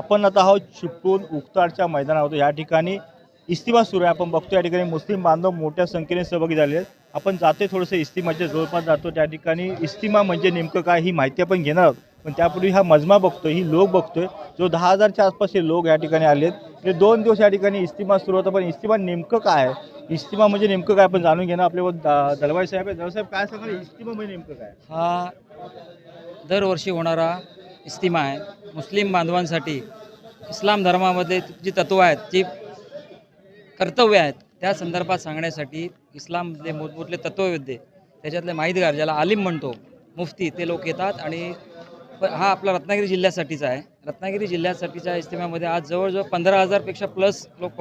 आपण आता आहोत चिपळूण उक्ताडच्या मैदानावर. या ठिकाणी इस्तिमा सुरू आहे. आपण बघतो या ठिकाणी मुस्लिम बांधव मोठ्या संख्येने सहभागी झाले आहेत. आपण जाते थोडंसं इस्तिमाच्या जवळपास जातो. त्या ठिकाणी इस्तिमा म्हणजे नेमकं काय ही माहिती आपण घेणार आहोत. पण त्यापूर्वी हा मजमा बघतोय ही लोक बघतोय. जो दहा हजारच्या आसपास हे लोक या ठिकाणी आले आहेत. हे दोन दिवस या ठिकाणी इस्तिमा सुरू होता. पण इस्तिमा नेमकं काय आहे? इस्तिमा म्हणजे नेमकं काय आपण जाणून घेणं आपल्यावर दलवाई साहेब आहे दलवाई साहेब काय सांगाल? इस्तिमा म्हणजे नेमकं काय? हा दरवर्षी होणारा इस्तिमा आहे. मुस्लिम बांधवांसाठी इस्लाम धर्मामध्ये जी तत्त्वं आहेत जी कर्तव्य आहेत त्या संदर्भात सांगण्यासाठी इस्लाममधले मोठमोठले तत्त्ववेद्य त्याच्यातले माहितगार ज्याला आलिम म्हणतो मुफ्ती ते लोक येतात आणि हा आपला रत्नागिरी जिल्ह्यासाठीचा आहे. रत्नागिरी जिल्ह्यासाठीच्या इस्तिम्यामध्ये आज जवळजवळ पंधरा हजारपेक्षा प्लस लोक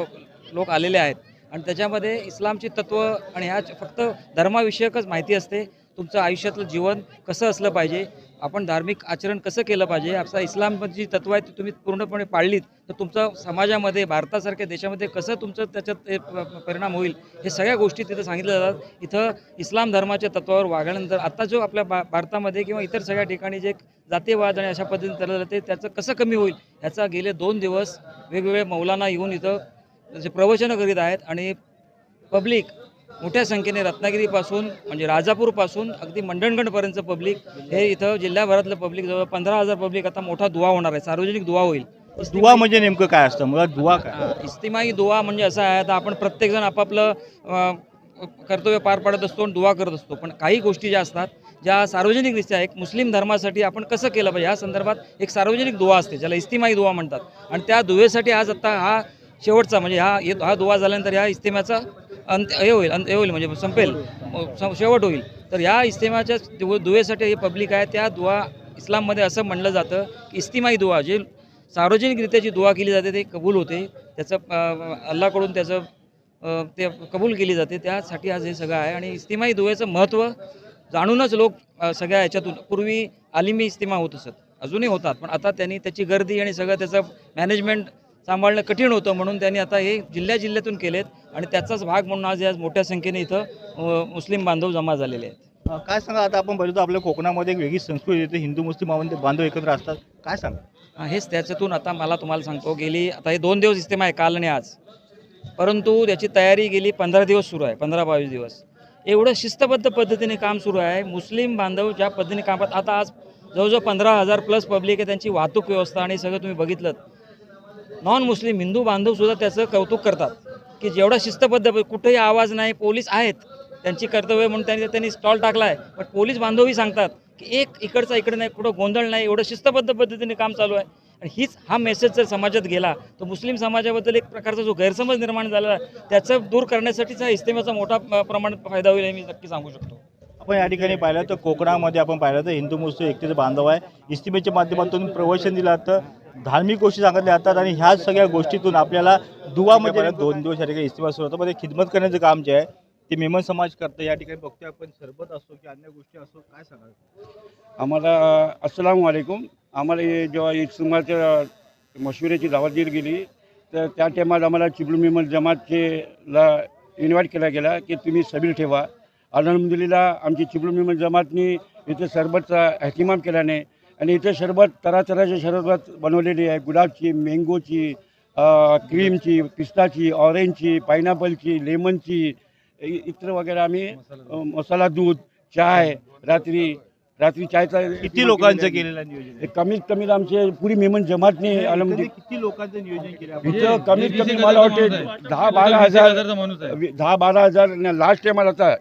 लोक आलेले आहेत. आणि त्याच्यामध्ये इस्लामची तत्त्व आणि ह्या फक्त धर्माविषयकच माहिती असते. तुमचं आयुष्यातलं जीवन कसं असलं पाहिजे? आपण धार्मिक आचरण कसं केलं पाहिजे? आपला इस्लामची जी तत्व आहेत ती तुम्ही पूर्णपणे पाळलीत तर तुमचं समाजामध्ये भारतासारख्या देशामध्ये कसं तुमचं त्याच्यात ते प- परिणाम होईल? हे सगळ्या गोष्टी तिथं सांगितल्या जातात. इथं इस्लाम धर्माच्या तत्वावर वागल्यानंतर आता जो आपल्या भा भारतामध्ये किंवा इतर सगळ्या ठिकाणी जे जातीयवाद आणि अशा पद्धतीने चाललं जाते त्याचं कसं कमी होईल? ह्याचा गेले दोन दिवस वेगवेगळे मौलाना येऊन इथं प्रवचनं करीत आहेत आणि पब्लिक मोठ्या संख्येने रत्नागिरीपासून म्हणजे राजापूरपासून अगदी मंडणगडपर्यंतचं पब्लिक हे इथं जिल्ह्याभरातलं पब्लिक जवळ पंधरा हजार पब्लिक आता मोठा दुवा होणार आहे. सार्वजनिक दुवा होईल. दुवा म्हणजे नेमकं काय असतं? मला दुवा काय? हा, इस्तिमाई दुवा म्हणजे असं आहे आता आपण प्रत्येकजण आपापलं कर्तव्य पार पाडत असतो आणि दुवा करत असतो. पण काही गोष्टी ज्या असतात ज्या सार्वजनिकरित्या एक मुस्लिम धर्मासाठी आपण कसं केलं पाहिजे? या संदर्भात एक सार्वजनिक दुवा असते ज्याला इस्तिमाई दुवा म्हणतात. आणि त्या दुवेसाठी आज आता हा शेवटचा म्हणजे हा हे- हा दुवा झाल्यानंतर ह्या इस्तिम्याचा अंत हे होईल अंत हे होईल म्हणजे संपेल. शेवट होईल. तर या इस्तेमाच्या दु दुवेसाठी हे पब्लिक आहे त्या दुवा इस्लाममध्ये असं म्हणलं जातं की इस्तिमाई दुवा जे सार्वजनिकरित्या जी दुवा केली जाते ते कबूल होते. त्याचं अल्लाकडून त्याचं ते कबूल केली जाते. त्यासाठी आज हे सगळं आहे. आणि इस्तिमाई दुव्याचं महत्त्व जाणूनच लोक सगळ्या याच्यातून पूर्वी आलिमी इस्तिमा होत असत. अजूनही होतात. पण आता त्यांनी त्याची गर्दी आणि सगळं त्याचं मॅनेजमेंट सांभाळणं कठीण होतं म्हणून त्यांनी आता हे जिल्ह्या जिल्ह्यातून केलेत. आणि त्याचाच भाग म्हणून आज आज मोठ्या संख्येने इथं मुस्लिम बांधव जमा झालेले आहेत. काय सांगा आता आपण बघतो आपल्या कोकणामध्ये एक वेगळी संस्कृती येते हिंदू मुस्लिम बांधव बांधव एकत्र असतात. काय सांगा हा, हेच त्याच्यातून आता मला तुम्हाला सांगतो गेली आता हे दोन दिवस इस्तेमा आहे काल आणि आज. परंतु त्याची तयारी गेली पंधरा दिवस सुरू आहे पंधरा बावीस दिवस. एवढं शिस्तबद्ध पद्धतीने काम सुरू आहे. मुस्लिम बांधव ज्या पद्धतीने कामात आता आज जवळजवळ पंधरा हजार प्लस पब्लिक आहे त्यांची वाहतूक व्यवस्था आणि सगळं तुम्ही बघितलं नॉन मुस्लिम हिंदू बांधवसुद्धा त्याचं कौतुक करतात. की जेवढा शिस्तबद्ध कुठेही आवाज नाही पोलीस आहेत त्यांची कर्तव्य म्हणून त्यांनी त्यांनी स्टॉल टाकला आहे पण पोलीस बांधवही सांगतात की एक इकडचा इकडे नाही कुठं गोंधळ नाही एवढं शिस्तबद्ध पद्धतीने काम चालू आहे. आणि हीच हा मेसेज जर समाजात गेला तर मुस्लिम समाजाबद्दल एक प्रकारचा जो गैरसमज निर्माण झाला आहे त्याचं दूर करण्यासाठीच हा इस्तेमाचा मोठा प्रमाणात फायदा होईल हे मी नक्की सांगू शकतो. आपण या ठिकाणी पाहिलं तर कोकणामध्ये आपण पाहिलं तर हिंदू मुस्लिम एकतेचे बांधव आहे. इस्तिमेच्या माध्यमातून प्रवचन दिलं तर धार्मिक गोष्टी सांगितल्या जातात आणि ह्या सगळ्या गोष्टीतून आपल्याला दुवा म्हणजे दोन दिवस या ठिकाणी इस्तिमा सुरू होतं. मध्ये खिदमत करण्याचं काम जे आहे ते मेमन समाज करतं. या ठिकाणी बघतोय आपण सरबत असो की अन्य गोष्टी असो काय सांगाल? आम्हाला अस्सलाम वालेकुम आम्हाला हे जेव्हा इस्माच्या मशुऱ्याची दावत दिली गेली तर त्या टायमात आम्हाला चिपळू मेमन जमातचे ला इन्व्हाइट केला गेला की तुम्ही सबील ठेवा. अलहमदुलिल्ला आमची चिपळू मेमन जमातनी इथे सरबतचा एहतिमाम केल्याने आणि इथे सरबत तऱ्हातऱ्हाचे सरबत बनवलेली आहे. गुलाबची मँगोची क्रीमची पिस्ताची ऑरेंजची पायनॅपलची लेमनची इतर वगैरे आम्ही मसाला दूध चाय रात्री रात्री चायचा किती लोकांचं केलेलं नियोजन? कमीत कमी आमचे पुरी मेमन जमातने अलमदी किती लोकांचं नियोजन केलं? इथं कमीत कमी मला वाटते दहा बारा हजार दहा बारा हजार लास्ट टायमात आता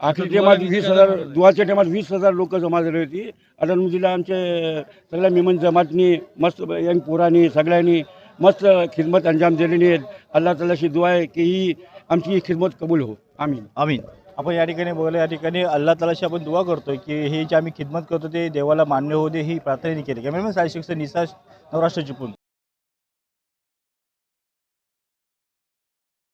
आखरी टायमात वीस हजार दुवाच्या टायमात वीस हजार लोक जमा झाली होती. अलहमदुल्ला आमचे सगळ्या मेमन जमातनी मस्त यंग पोरांनी सगळ्यांनी मस्त खिदमत अंजाम दिलेली आहेत. अल्लाह तालाशी दुआ आहे की ही आमची ही खिदमत कबूल हो. आमीन. आमीन. आपण या ठिकाणी बघलं या ठिकाणी अल्लाह तालाशी आपण दुवा करतोय की हे जे आम्ही खिदमत करतो ते देवाला मान्य होऊ दे ही प्रार्थना केली. कॅमेरामॅन साई शिक्षण निसाश नवराष्ट्र चिपून